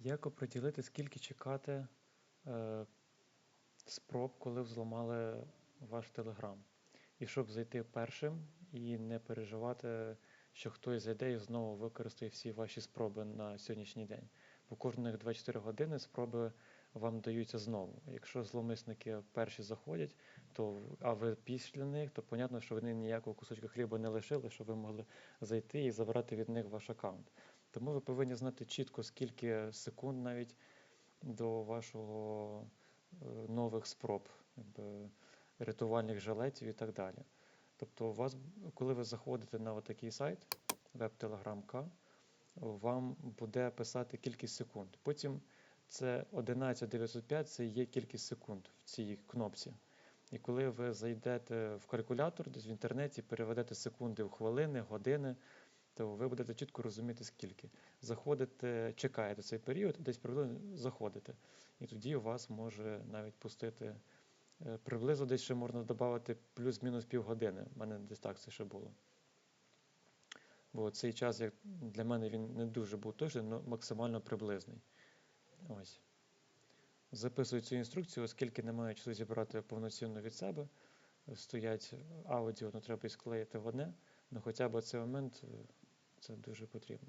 Як оприділити, скільки чекати е, спроб, коли взламали ваш Телеграм? І щоб зайти першим і не переживати, що хтось зайде і знову використає всі ваші спроби на сьогоднішній день. Бо кожних 24 години спроби вам даються знову. Якщо зловмисники перші заходять, то а ви після них, то понятно, що вони ніякого кусочка хліба не лишили, щоб ви могли зайти і забрати від них ваш аккаунт. Тому ви повинні знати чітко, скільки секунд навіть до вашого е, нових спроб, рятувальних жилетів і так далі. Тобто, у вас, коли ви заходите на такий сайт, web вам буде писати кількість секунд. Потім це 11905 це є кількість секунд в цій кнопці. І коли ви зайдете в калькулятор, десь в інтернеті, переведете секунди в хвилини, години, то ви будете чітко розуміти, скільки. Заходите, чекаєте цей період, десь приблизно заходите. І тоді у вас може навіть пустити е, приблизно десь ще можна додати плюс-мінус півгодини. У мене десь так це ще було. Бо цей час як для мене він не дуже був точний, але максимально приблизний. Ось. Записую цю інструкцію, оскільки немає часу зібрати повноцінно від себе. Стоять аудіо, ну треба і склеїти в одне, але хоча б цей момент е, це дуже потрібно.